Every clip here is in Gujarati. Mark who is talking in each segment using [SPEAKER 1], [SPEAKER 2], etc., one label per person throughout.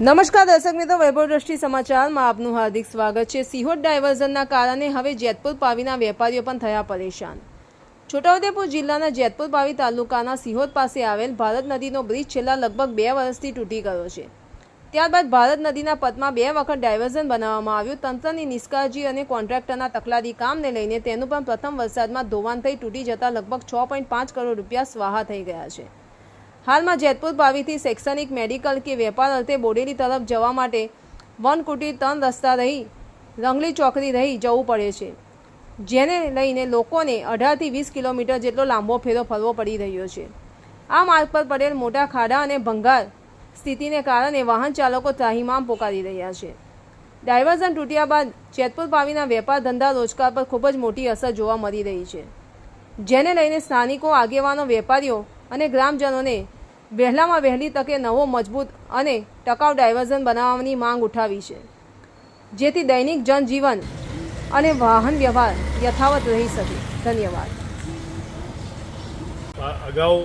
[SPEAKER 1] નમસ્કાર દર્શક મિત્રો, વૈભવ દ્રષ્ટિ સમાચારમાં આપનું હાર્દિક સ્વાગત છે. સિહોર ડાયવર્ઝનના કારણે હવે જેતપુર પાવીના વેપારીઓ પણ થયા પરેશાન. છોટાઉદેપુર જિલ્લાના જેતપુર પાવી તાલુકાના સિહોર પાસે આવેલ ભારત નદીનો બ્રિજ છેલ્લા લગભગ બે વર્ષથી તૂટી ગયો છે. ત્યારબાદ ભારત નદીના પથમાં બે વખત ડાયવર્ઝન બનાવવામાં આવ્યું. તંત્રની નિષ્કાળજી અને કોન્ટ્રાક્ટરના તકલાદી કામને લઈને તેનું પણ પ્રથમ વરસાદમાં ધોવાણ થઈ તૂટી જતાં લગભગ છ પોઈન્ટ પાંચ કરોડ રૂપિયા સ્વાહા થઈ ગયા છે. હાલમાં જેતપુર પાવીથી શૈક્ષણિક મેડિકલ કે વેપાર અર્થે બોડેલી તરફ જવા માટે વન કુટી ત્રણ રસ્તા રહી, રંગલી ચોકડી રહી જવું પડે છે. જેને લઈને લોકોને અઢારથી વીસ કિલોમીટર જેટલો લાંબો ફેરો ફરવો પડી રહ્યો છે. આ માર્ગ પર પડેલ મોટા ખાડા અને ભંગાર સ્થિતિને કારણે વાહન ચાલકો ત્રાહીમામ પોકારી રહ્યા છે. ડાયવર્ઝન તૂટ્યા બાદ જેતપુર પાવીના વેપાર ધંધા રોજગાર પર ખૂબ જ મોટી અસર જોવા મળી રહી છે. જેને લઈને સ્થાનિકો, આગેવાનો, વેપારીઓ અને ગ્રામજનોને વહેલામાં વહેલી તકે નવો મજબૂત અને ટકાઉ ડાયવર્ઝન બનાવવાની માંગ ઉઠાવી છે, જેથી દૈનિક જનજીવન અને વાહન વ્યવહાર યથાવત રહી શકે. ધન્યવાદ.
[SPEAKER 2] અગાઉ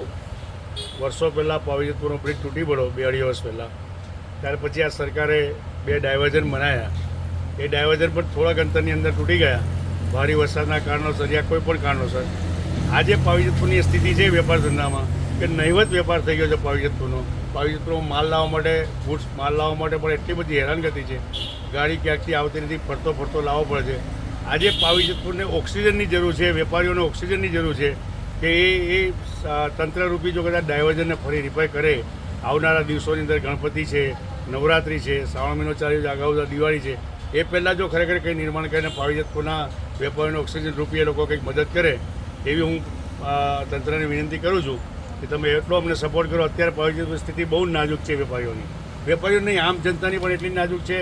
[SPEAKER 2] વર્ષો પહેલાં પાવીજતપુરનો બ્રિજ તૂટી પડ્યો બે અઢી વર્ષ પહેલાં. ત્યાર પછી આ સરકારે બે ડાયવર્ઝન બનાવ્યા એ ડાયવર્ઝન પણ થોડાક અંતરની અંદર તૂટી ગયા. ભારે વરસાદના કારણોસર, યા કોઈ પણ કારણોસર આજે પાવીજતપુરની સ્થિતિ છે વેપાર ધંધામાં, કે નહીવત વેપાર થઈ ગયો છે પાવીજતપુરનો. પાવીજતપુરનો માલ લાવવા માટે ગુડ્સ માલ લાવવા માટે પણ એટલી બધી હેરાનગતિ છે. ગાડી ક્યાંકથી આવતી નથી, ફરતો ફરતો લાવવો પડે છે. આજે પાવીજતપુરને ઓક્સિજનની જરૂર છે, વેપારીઓને ઓક્સિજનની જરૂર છે, કે એ એ તંત્રરૂપી જો કદાચ ડાયવર્ઝનને ફરી રિપેર કરે. આવનારા દિવસોની અંદર ગણપતિ છે, નવરાત્રિ છે, શ્રાવણ મહિનો ચાલ્યો અગાઉ દિવાળી છે. એ પહેલાં જો ખરેખર કંઈ નિર્માણ કરીને પાવીજતપુરના વેપારીઓને ઓક્સિજન રૂપી એ લોકો કંઈક મદદ કરે એવી હું તંત્રને વિનંતી કરું છું કે તમે એટલો અમને સપોર્ટ કરો. અત્યારે પાવીજતપુરની સ્થિતિ બહુ નાજુક છે વેપારીઓની. વેપારીઓ નહીં, આમ જનતાની પણ એટલી નાજુક છે.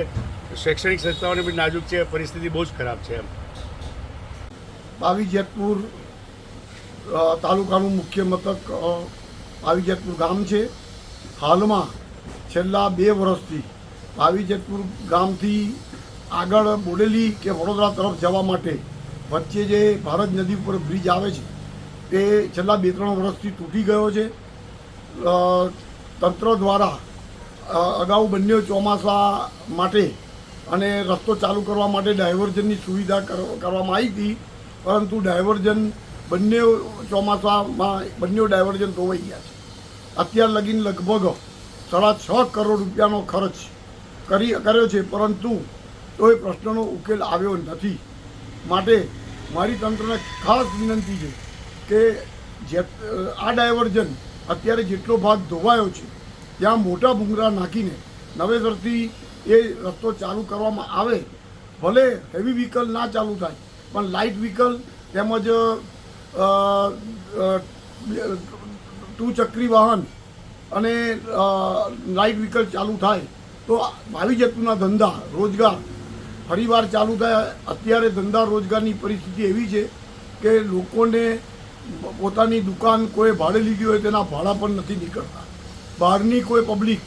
[SPEAKER 2] શૈક્ષણિક સંસ્થાઓની પણ નાજુક છે. પરિસ્થિતિ બહુ જ ખરાબ છે એમ.
[SPEAKER 3] બાવી જેતપુર તાલુકાનું મુખ્ય મથક બાવી જેતપુર ગામ છે. હાલમાં છેલ્લા બે વર્ષથી બાવી જેતપુર ગામથી આગળ બોડેલી કે વડોદરા તરફ જવા માટે વચ્ચે જે ભારત નદી ઉપર બ્રિજ આવે છે, તે છેલ્લા બે ત્રણ વર્ષથી તૂટી ગયો છે. તંત્ર દ્વારા અગાઉ બંને ચોમાસા માટે અને રસ્તો ચાલુ કરવા માટે ડાયવર્ઝનની સુવિધા કર- કરવામાં આવી હતી. પરંતુ ડાયવર્ઝન બંને ચોમાસામાં બંને ડાયવર્ઝન ધોવાઈ ગયા છે. અત્યાર લગીન લગભગ સાડા છ કરોડ રૂપિયાનો ખર્ચ કરી, કર્યો છે. પરંતુ તોય પ્રશ્નનો ઉકેલ આવ્યો નથી. માટે મારી તંત્રને ખાસ વિનંતી છે કે જે આ ડાયવર્ઝન અત્યારે જેટલો ભાગ ધોવાયો છે, ત્યાં મોટા ભૂંગરા નાખીને નવેસરથી એ રસ્તો ચાલુ કરવામાં આવે, ભલે હેવી વ્હીકલ ના ચાલુ થાય, પણ લાઇટ વ્હીકલ તેમજ ટુ ચક્રી વાહન અને લાઇટ વ્હીકલ ચાલુ થાય, તો આવી જતુના ધંધા, રોજગાર ફરીવાર ચાલુ થાય. અત્યારે ધંધા રોજગારની પરિસ્થિતિ એવી છે કે લોકોને પોતાની દુકાન કોઈ ભાડે લીધી હોય તેના ભાડા પણ નથી નીકળતા. બહારની કોઈ પબ્લિક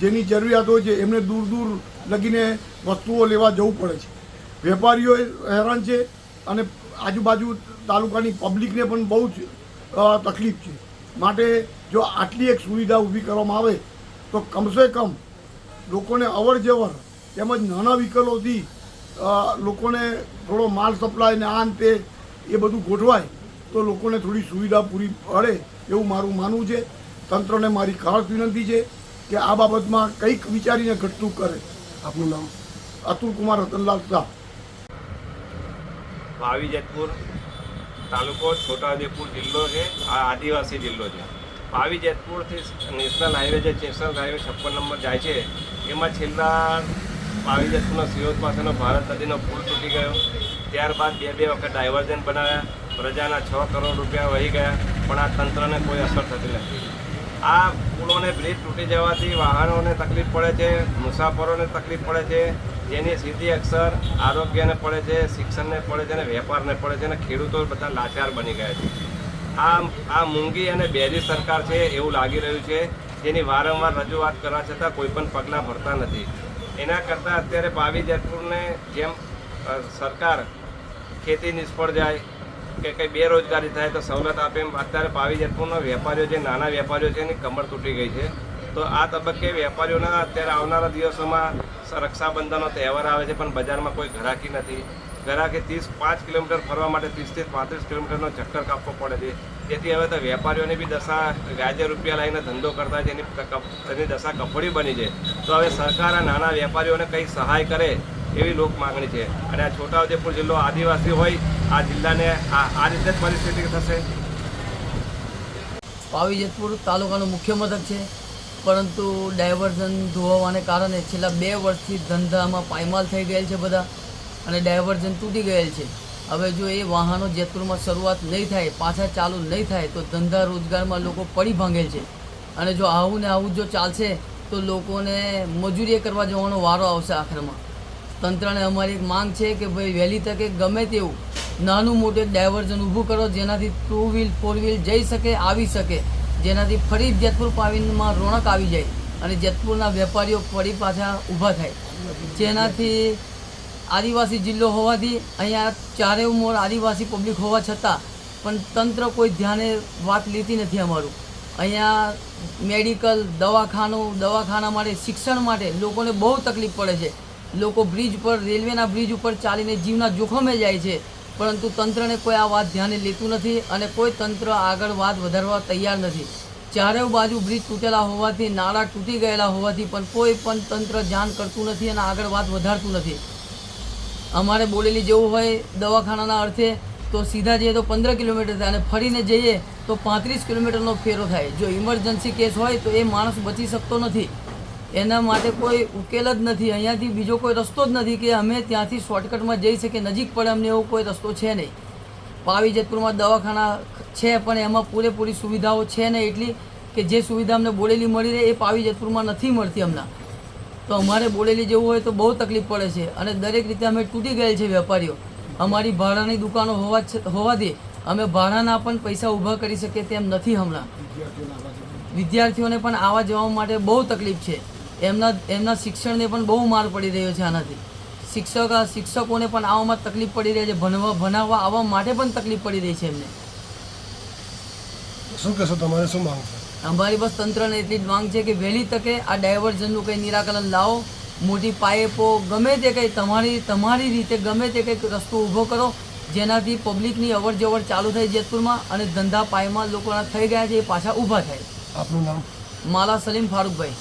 [SPEAKER 3] જેની જરૂરિયાત હોય છે, એમને દૂર દૂર લગીને વસ્તુઓ લેવા જવું પડે છે. વેપારીઓ હેરાન છે અને આજુબાજુ તાલુકાની પબ્લિકને પણ બહુ જ તકલીફ છે. માટે જો આટલી એક સુવિધા ઊભી કરવામાં આવે, તો કમસે કમ લોકોને અવર જવર તેમજ નાના વ્હીકલોથી લોકોને થોડો માલ સપ્લાય ને આ ને તે એ બધું ગોઠવાય તો લોકોને થોડી સુવિધા પૂરી પડે એવું મારું માનવું છે. તંત્રને મારી ખાસ વિનંતી છે કે આ બાબતમાં કંઈક વિચારીને ઘટતું કરે. આપનું નામ? અતુલ કુમાર રતનલાલ શાહ.
[SPEAKER 4] ભાવી જેતપુર તાલુકો છોટાઉદેપુર જિલ્લો છે. આ આદિવાસી જિલ્લો છે. ભાવી જેતપુરથી નેશનલ હાઈવે જે નેશનલ હાઈવે છપ્પન નંબર જાય છે એમાં છેલ્લા ભાવી જેતપુરના સિયોત પાસેનો ભારત નદીનો પુલ તૂટી ગયો. ત્યારબાદ બે બે વખત ડાયવર્ઝન બનાવ્યા. પ્રજાના છ કરોડ રૂપિયા વહી ગયા, પણ આ તંત્રને કોઈ અસર થતી નથી. આ પુલોને બ્રિજ તૂટી જવાથી વાહનોને તકલીફ પડે છે, મુસાફરોને તકલીફ પડે છે, જેની સીધી અક્ષર આરોગ્યને પડે છે, શિક્ષણને પડે છે અને વેપારને પડે છે અને ખેડૂતો બધા લાચાર બની ગયા છે. આ આ મૂંગી અને બેરી સરકાર છે એવું લાગી રહ્યું છે. જેની વારંવાર રજૂઆત કરવા છતાં કોઈ પણ પગલાં ભરતા નથી. એના કરતાં અત્યારે ભાવિ જેતપુરને જેમ સરકાર ખેતી નિષ્ફળ જાય કે કંઈ બેરોજગારી થાય તો સવલત આપે એમ, અત્યારે પાવી જેતપુરના વેપારીઓ જે નાના વેપારીઓ છે એની કમર તૂટી ગઈ છે. તો આ તબક્કે વેપારીઓના અત્યારે આવનારા દિવસોમાં રક્ષાબંધનનો તહેવાર આવે છે, પણ બજારમાં કોઈ ઘરાકી નથી. ઘરાકી ત્રીસ પાંચ કિલોમીટર ફરવા માટે ત્રીસથી પાંત્રીસ કિલોમીટરનો ચક્કર કાપવો પડે છે. તેથી હવે તો વેપારીઓને બી દશા વ્યાજે રૂપિયા લઈને ધંધો કરતા છે એની ક- ક- દશા કફોડી બની છે. તો હવે સરકાર આ નાના વેપારીઓને કંઈક સહાય કરે એવી લોક માગણી છે. અને આ છોટાઉદેપુર જિલ્લો આદિવાસી હોય, આ જિલ્લાને આ આ રીતે જ પરિસ્થિતિ થશે.
[SPEAKER 5] પાવી જેતપુર તાલુકાનું મુખ્ય મથક છે. પરંતુ ડાયવર્ઝન ધોવાને કારણે છેલ્લા બે વર્ષથી ધંધામાં પાયમાલ થઈ ગયેલ છે બધા. અને ડાયવર્ઝન તૂટી ગયેલ છે. હવે જો એ વાહનો જેતપુરમાં શરૂઆત નહીં થાય, પાછા ચાલુ નહીં થાય, તો ધંધા રોજગારમાં લોકો પડી ભાંગેલ છે. અને જો આવું ને આવું જો ચાલશે, તો લોકોને મજૂરી કરવા જવાનો વારો આવશે આખરમાં. તંત્રને અમારી એક માંગ છે કે ભાઈ વહેલી તકે ગમે તેવું નાનું મોટું એક ડાયવર્ઝન ઊભું કરો, જેનાથી ટુ વ્હીલ, ફોર વ્હીલ જઈ શકે, આવી શકે. જેનાથી ફરી જેતપુર પાવીનમાં રોણક આવી જાય અને જેતપુરના વેપારીઓ ફરી પાછા ઊભા થાય. જેનાથી આદિવાસી જિલ્લો હોવાથી અહીંયા ચારે મોર આદિવાસી પબ્લિક હોવા છતાં પણ તંત્ર કોઈ ધ્યાને વાત લેતી નથી અમારું. અહીંયા મેડિકલ દવાખાનું, દવાખાના માટે, શિક્ષણ માટે લોકોને બહુ તકલીફ પડે છે. લોકો બ્રિજ પર રેલવેના બ્રિજ ઉપર ચાલીને જીવના જોખમે જાય છે. પરંતુ તંત્રને કોઈ આ વાત ધ્યાને લેતું નથી અને કોઈ તંત્ર આગળ વાત વધારવા તૈયાર નથી. ચારે બાજુ બ્રિજ તૂટેલા હોવાથી, નાળા તૂટી ગયેલા હોવાથી પણ કોઈ પણ તંત્ર ધ્યાન કરતું નથી અને આગળ વાત વધારતું નથી. અમારે બોલેલી જેવું હોય દવાખાનાના અર્થે, તો સીધા જઈએ તો પંદર કિલોમીટર થાય અને ફરીને જઈએ તો પાંત્રીસ કિલોમીટરનો ફેરો થાય. જો ઇમરજન્સી કેસ હોય તો એ માણસ બચી શકતો નથી. એના માટે કોઈ ઉકેલ જ નથી. અહીંયાથી બીજો કોઈ રસ્તો જ નથી કે અમે ત્યાંથી શોર્ટકટમાં જઈ શકીએ. નજીક પડે અમને એવો કોઈ રસ્તો છે નહીં. પાવી જેતપુરમાં દવાખાના છે, પણ એમાં પૂરેપૂરી સુવિધાઓ છે નહીં. એટલી કે જે સુવિધા અમને બોલેલી મળી રહે એ પાવી જેતપુરમાં નથી મળતી હમણાં તો અમારે બોલેલી જેવું હોય તો બહુ તકલીફ પડે છે. અને દરેક રીતે અમે તૂટી ગયેલ છે વેપારીઓ. અમારી ભાડાની દુકાનો હોવા હોવાથી અમે ભાડાના પણ પૈસા ઊભા કરી શકીએ તેમ નથી હમણાં. વિદ્યાર્થીઓને પણ આવવા જવા માટે બહુ તકલીફ છે. એમના એમના શિક્ષણને પણ બહુ માર પડી રહ્યો છે આનાથી. શિક્ષક, શિક્ષકોને પણ આવવામાં તકલીફ પડી રહી છે, ભણવા, ભણાવવા આવવા માટે પણ તકલીફ પડી રહી છે એમને.
[SPEAKER 6] શું કહેશો, તમારે શું માંગ છે?
[SPEAKER 5] અમારી બસ તંત્રને એટલી જ માંગ છે કે વહેલી તકે આ ડાયવર્ઝનનું કંઈ નિરાકરણ લાવો. મોટી પાઇપો ગમે તે કંઈ તમારી તમારી રીતે ગમે તે કંઈક રસ્તો ઊભો કરો જેનાથી પબ્લિકની અવર જવર ચાલુ થાય જેતપુરમાં અને ધંધા પાયમાં લોકોના થઈ ગયા છે એ પાછા ઊભા થાય.
[SPEAKER 6] આપનું નામ?
[SPEAKER 5] માલા સલીમ ફારૂકભાઈ.